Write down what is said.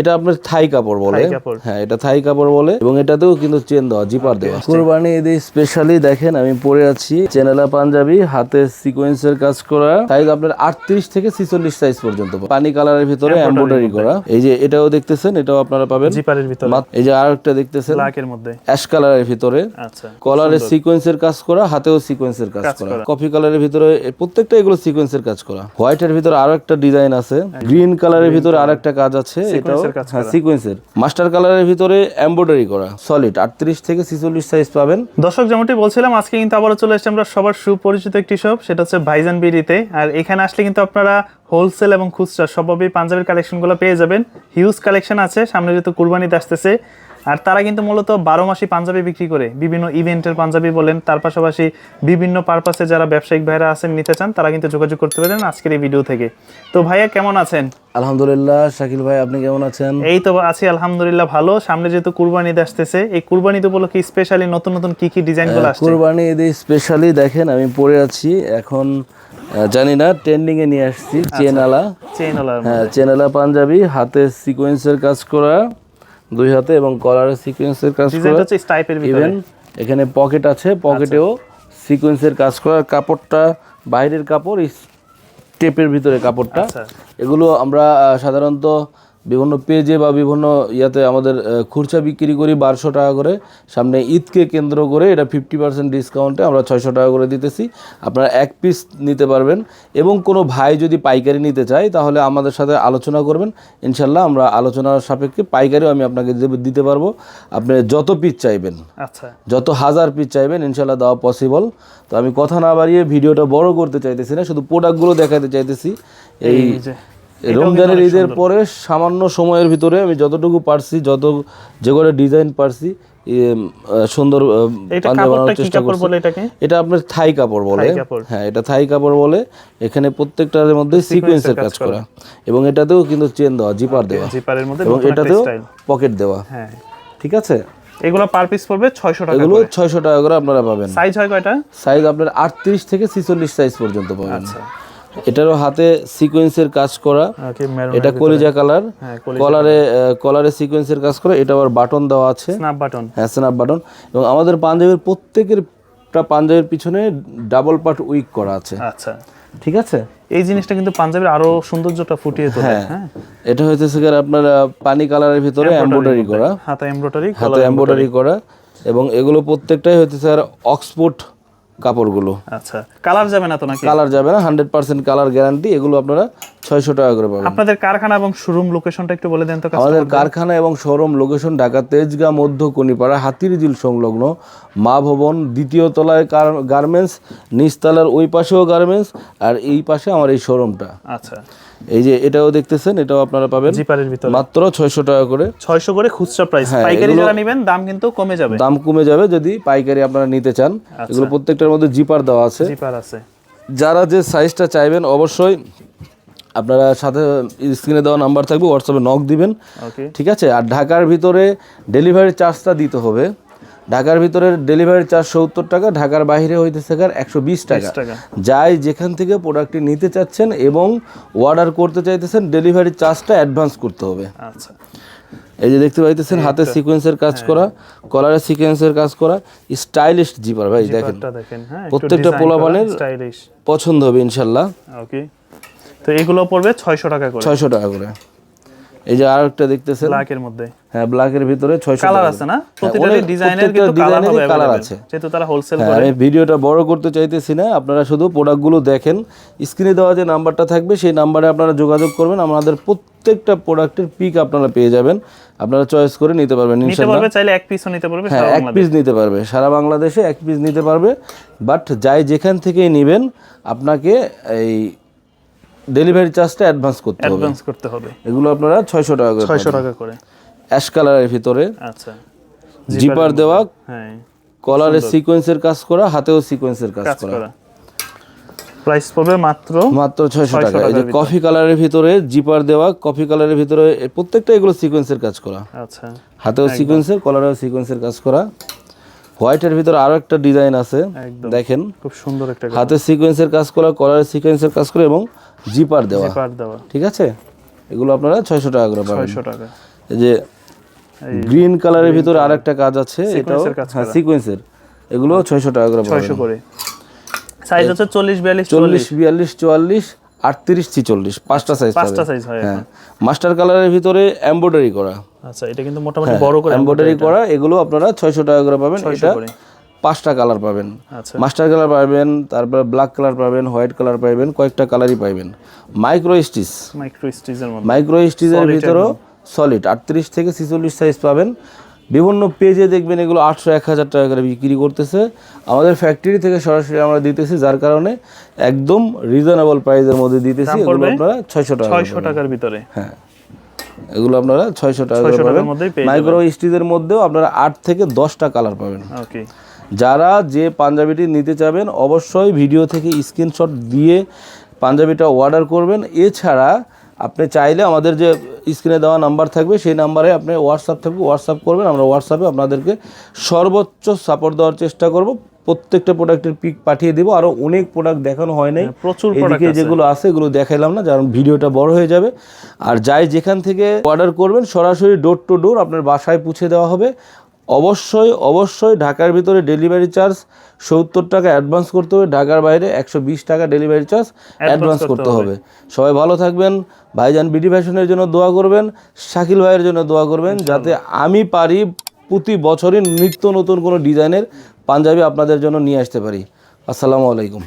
এটা আপনার থাই কাপড় বলে। হ্যাঁ এটা থাই কাপড় বলে এবং এটাতেও কিন্তু চেন দেওয়া জিপার দেওয়া কোরবানি ঈদে স্পেশালি দেখেন আমি পরে আছি চেনালা পাঞ্জাবি হাতে সিকোয়েন্সের কাজ করা। সাইজ আপনার আটত্রিশ থেকে ছিচল্লিশ সাইজ পর্যন্ত পানি কালারের ভিতরে এমব্রয়ডারি করা। এই যে এটাও দেখতেছেন এটাও আপনারা পাবেন। জিপারের ভিতরে। এই যে আরেকটা দেখতেছেন ব্ল্যাকের মধ্যে। অ্যাশ কালারের ভিতরে। আচ্ছা কলারে সিকোয়েন্সের কাজ করা হাতেও সিকোয়েন্সের কাজ করা। কফি কালারের ভিতরে প্রত্যেকটা এগুলো সিকোয়েন্সের কাজ করা। হোয়াইটের ভিতরে আরও একটা ডিজাইন আছে। গ্রিন কালারের ভিতরে আরও একটা কাজ আছে। এটাও সিকোয়েন্সের কাজ হ্যাঁ সিকোয়েন্সের মাস্টার কালারের ভিতরে এমব্রয়ডারি করা সলিড আটত্রিশ থেকে ছিচল্লিশ সাইজ পাবেন। দর্শক যেমনটি বলছিলাম আজকে কিন্তু আবারও চলে এসেছি আমরা সবার সুপরিচিত একটি শপ সেটা হচ্ছে ভাইজান বিডিতে আর এখানে আসলে কিন্তু আপনারা হোলসেল এবং খুচরা সবভাবেই পাঞ্জাবির কালেকশনগুলো পেয়ে যাবেন। হিউজ কালেকশন আছে সামনে যেহেতু কুরবানিতে আসতেছে। আর তারা কিন্তু মূলত বারো মাসি পাঞ্জাবি বিক্রি করে। বিভিন্ন ইভেন্টের পাঞ্জাবি বলেন তার পাশাপাশি বিভিন্ন পারপাসে যারা ব্যবসায়িক ভাইরা আছেন নিতে চান তারা কিন্তু যোগাযোগ করতে পারেন আজকের এই ভিডিও থেকে। তো ভাইয়া কেমন আছেন? আলহামদুলিল্লাহ শাকিল ভাই আপনি কেমন আছেন? এই তো আছি আলহামদুলিল্লাহ ভালো। সামনে যেহেতু কুরবানি ঈদ আসতেছে এই কুরবানি ঈদ উপলক্ষে স্পেশালি নতুন নতুন কি কি ডিজাইনগুলো আসছে? কুরবানি ঈদে স্পেশালি দেখেন আমি পরে আছি। এখন জানি না ট্রেন্ডিং এ নিয়ে আসছি আচ্ছা। চেনালা। চেইন হ্যাঁ চেনালা পাঞ্জাবি হাতে সিকোয়েন্সের কাজ করা। দুই হাতে এবং কলারের সিকোয়েন্সের কাজ ডিজাইনটা করা। হচ্ছে স্টাইপের ভিতরে। ইভেন এখানে পকেট আছে পকেটেও সিকোয়েন্সের কাজ করা। কাপড়টা বাইরের কাপড় টেপের ভিতরে কাপড়টা। আচ্ছা। এগুলো আমরা সাধারণত বিভিন্ন পেজে বা বিভিন্ন ইয়াতে আমাদের খুরচা বিক্রি করি বারোশো টাকা করে। সামনে ঈদকে কেন্দ্র করে এটা ফিফটি পার্সেন্ট ডিসকাউন্টে আমরা ছয়শো টাকা করে দিতেছি। আপনারা এক পিস নিতে পারবেন এবং কোনো ভাই যদি পাইকারি নিতে চায় তাহলে আমাদের সাথে আলোচনা করবেন। ইনশাল্লাহ আমরা আলোচনার সাপেক্ষে পাইকারিও আমি আপনাকে দিতে পারব। আপনি যত পিস চাইবেন আচ্ছা। যত হাজার পিস চাইবেন ইনশাল্লাহ দেওয়া পসিবল তো আমি কথা না বাড়িয়ে ভিডিওটা বড় করতে চাইতেছি না শুধু প্রোডাক্টগুলো দেখাতে চাইতেছি। এই রমজানের ঈদের পরে সামান্য সময়ের ভিতরে আমি যতটুকু পারছি যত যে করে ডিজাইন পারছি সুন্দর এটা পাঞ্জাবি বানানোর চেষ্টা করছি। এটা আপনার থাই কাপড় বলে। হ্যাঁ এটা থাই কাপড় বলে। এখানে প্রত্যেকটার মধ্যে সিকোয়েন্সের কাজ করা। এবং এটাতেও কিন্তু চেন দেওয়া জিপার দেওয়া। এবং এটাতেও পকেট দেওয়া। হ্যাঁ। ঠিক আছে? এগুলো পার পিস পড়বে 600 টাকা এগুলো ছয়শো টাকা করে আপনারা পাবেন। সাইজ হয় কয়টা? সাইজ আপনার আটত্রিশ থেকে ছিচল্লিশ সাইজ পর্যন্ত পাবেন। আচ্ছা। এটারও হাতে সিকোয়েন্সের কাজ করা। এটা কলিজা কালার হ্যাঁ কলারে কলারে সিকোয়েন্সের কাজ করা। এটা আবার বাটন দেওয়া আছে। স্ন্যাপ বাটন হ্যাঁ স্ন্যাপ বাটন এবং আমাদের পাঞ্জাবের প্রত্যেকের পাঞ্জাবের পিছনে ডাবল পার্ট উইক করা আছে। আচ্ছা। ঠিক আছে? এই জিনিসটা কিন্তু পাঞ্জাবের আরও সৌন্দর্যটা ফুটিয়ে তোলে। হ্যাঁ। হ্যাঁ। এটা হচ্ছে স্যার আপনার পানি কালারের ভিতরে এমব্রয়ডারি করা। হাতা এমব্রয়ডারি হাতে এমব্রয়ডারি করা। এবং এগুলো প্রত্যেকটাই হচ্ছে স্যার অক্সফোর্ড কাপড়গুলো। আচ্ছা কালার যাবে না তো নাকি? কালার যাবে না হান্ড্রেড পার্সেন্ট কালার গ্যারান্টি এগুলো আপনারা ছয়শো টাকা করে পাবেন। আপনাদের কারখানা এবং শোরুম লোকেশনটা একটু বলে দেন তো আমাদের কারখানা এবং শোরুম লোকেশন ঢাকা তেজগাঁ মধ্য কনিপাড়া হাতিরঝিল সংলগ্ন মা ভবন দ্বিতীয় তলায় গার্মেন্টস নিচতলার ওই পাশেও গার্মেন্টস আর এই পাশে আমার এই শোরুমটা। আচ্ছা। এই যে এটাও দেখতেছেন এটাও আপনারা পাবেন। জিপারের ভিতরে। মাত্র ছয়শো টাকা করে। 600 করে খুচরা প্রাইস হ্যাঁ, পাইকারি যারা নেবেন দাম কিন্তু কমে যাবে। দাম কমে যাবে যদি পাইকারি আপনারা নিতে চান। আচ্ছা। এগুলো প্রত্যেকটার মধ্যে জিপার দেওয়া আছে। জিপার আছে। যারা যে সাইজটা চাইবেন অবশ্যই আপনারা সাথে স্ক্রিনে দেওয়া নাম্বার থাকবে হোয়াটসঅ্যাপে নক দিবেন। ঠিক আছে? আর ঢাকার ভিতরে ডেলিভারি চার্জটা দিতে হবে। ঢাকার ভিতরে ডেলিভারি চার্জ সত্তর টাকা ঢাকার বাইরে হইতেছে কার একশো বিশ টাকা। যাই যেখান থেকে প্রোডাক্টটি নিতে চাচ্ছেন এবং অর্ডার করতে চাইতেছেন ডেলিভারি চার্জটা অ্যাডভান্স করতে হবে। আচ্ছা। এই যে দেখতে পাইতেছেন হাতে সিকোয়েন্সের কাজ করা কলারে সিকোয়েন্সের কাজ করা স্টাইলিশ জিপার ভাই দেখেন। হ্যাঁ প্রত্যেকটা পোলাপানের পছন্দ হবে ইনশাল্লাহ। ওকে তো এগুলো পড়বে 600 টাকা করে। ছয়শো টাকা করে। এই যে আর একটা দেখতেছেন ব্ল্যাকের মধ্যে। হ্যাঁ ব্ল্যাকের ভিতরে ছয়শো কালার আছে না? প্রতিটা ডিজাইনের কিন্তু কালার হবে কালার আছে। যেহেতু তারা হোলসেল হ্যাঁ, করে। আমি ভিডিওটা বড় করতে চাইতেছি না। আপনারা শুধু প্রোডাক্টগুলো দেখেন। স্ক্রিনে দেওয়া যে নাম্বারটা থাকবে সেই নাম্বারে আপনারা যোগাযোগ করবেন। আমাদের প্রত্যেকটা প্রোডাক্টের পিক আপনারা পেয়ে যাবেন। আপনারা চয়েস করে নিতে পারবেন নিতে পারবে চাইলে এক পিসও নিতে পারবে হ্যাঁ এক পিস নিতে পারবে। সারা বাংলাদেশে এক পিস নিতে পারবে। বাট যাই যেখান থেকেই নেবেন আপনাকে এই ডেলিভারি চার্জটা অ্যাডভান্স করতে হবে। অ্যাডভান্স করতে হবে। এগুলো আপনারা ছয়শো টাকা করে 600 টাকা করে। অ্যাশ কালারের ভিতরে। আচ্ছা। জিপার দেওয়া হ্যাঁ। কলারে সিকোয়েন্সের কাজ করা হাতেও সিকোয়েন্সের কাজ করা। প্রাইস পড়বে মাত্র মাত্র 600 টাকা। এই যে কফি কালারের ভিতরে। জিপার দেওয়া কফি কালারের ভিতরে প্রত্যেকটা এগুলো সিকোয়েন্সের কাজ করা। আচ্ছা। হাতেও সিকোয়েন্সের কলারেও সিকোয়েন্সের কাজ করা। হোয়াইটের ভিতরে আরও একটা ডিজাইন আছে। দেখেন। খুব সুন্দর একটা হাতে সিকোয়েন্সের কাজ করা কলারের সিকোয়েন্সের কাজ করা এবং জিপার দেওয়া। জিপার দেওয়া। ঠিক আছে? এগুলো আপনারা ছয়শো টাকা করে পাবেন। ছয়শো টাকা। এই যে গ্রিন কালারের ভিতরে আরেকটা কাজ আছে এটাও হ্যাঁ সিকোয়েন্সের এগুলো ছয়শো টাকা করে পাবেন। ছয়শো করে। সাইজ হচ্ছে চল্লিশ বিয়াল্লিশ চল্লিশ। বিয়াল্লিশ চুয়াল্লিশ আটত্রিশ ছিচল্লিশ পাঁচটা সাইজ পাঁচটা সাইজ হয় হ্যাঁ। মাস্টার কালারের ভিতরে এমব্রয়ডারি করা। আচ্ছা এটা কিন্তু মোটামুটি বড় করে এমব্রয়ডারি করা এগুলো আপনারা ছয়শো টাকা করে পাবেন। এটা করে। পাঁচটা কালার পাবেন। আচ্ছা। মাস্টার কালার পাবেন তারপরে ব্ল্যাক কালার পাবেন হোয়াইট কালার পাবেন কয়েকটা কালারই পাবেন। Micro stitch. মাইক্রো স্টিচের মধ্যে। মাইক্রো স্টিচের ভিতরেও সলিড আটত্রিশ থেকে ছিচল্লিশ সাইজ পাবেন। বিভিন্ন পেজে দেখবেন এগুলো আটশো এক হাজার টাকা করে বিক্রি করতেছে। আমাদের ফ্যাক্টরি থেকে সরাসরি আমরা দিতেছি যার কারণে একদম রিজনেবল প্রাইসের মধ্যে দিতেছি। এগুলো আপনারা ছয়শো টাকা ছয়শো টাকার ভিতরে। হ্যাঁ। এগুলো আপনারা ছয়শো টাকা পাবেন। মাইক্রো স্টিচের মধ্যেও আপনারা আট থেকে দশটা কালার পাবেন। ওকে যারা যে পাঞ্জাবিটি নিতে চাবেন অবশ্যই ভিডিও থেকে স্ক্রিনশট দিয়ে পাঞ্জাবিটা অর্ডার করবেন। এছাড়া আপনি চাইলে আমাদের যে স্ক্রিনে দেওয়া নাম্বার থাকবে সেই নাম্বারে আপনি হোয়াটসঅ্যাপ থাকবে হোয়াটসঅ্যাপ করবেন। আমরা হোয়াটসঅ্যাপে আপনাদেরকে সর্বোচ্চ সাপোর্ট দেওয়ার চেষ্টা করব। প্রত্যেকটা প্রোডাক্টের পিক পাঠিয়ে দেবো। আরও অনেক প্রোডাক্ট দেখানো হয় নাই। প্রচুর এদিকে যেগুলো আছে এগুলো দেখাইলাম না কারণ ভিডিওটা বড় হয়ে যাবে। আর যাই যেখান থেকে অর্ডার করবেন সরাসরি ডোর টু ডোর আপনার বাসায় পুছে দেওয়া হবে। অবশ্যই অবশ্যই ঢাকার ভিতরে ডেলিভারি চার্জ সত্তর টাকা অ্যাডভান্স করতে হবে ঢাকার বাইরে একশো বিশ টাকা ডেলিভারি চার্জ অ্যাডভান্স করতে হবে। সবাই ভালো থাকবেন ভাইজান বিডি ফ্যাশনের জন্য দোয়া করবেন শাকিল ভাইয়ের জন্য দোয়া করবেন যাতে আমি পারি প্রতি বছরই নিত্য নতুন কোনো ডিজাইনের পাঞ্জাবি আপনাদের জন্য নিয়ে আসতে পারি। আসসালামু আলাইকুম।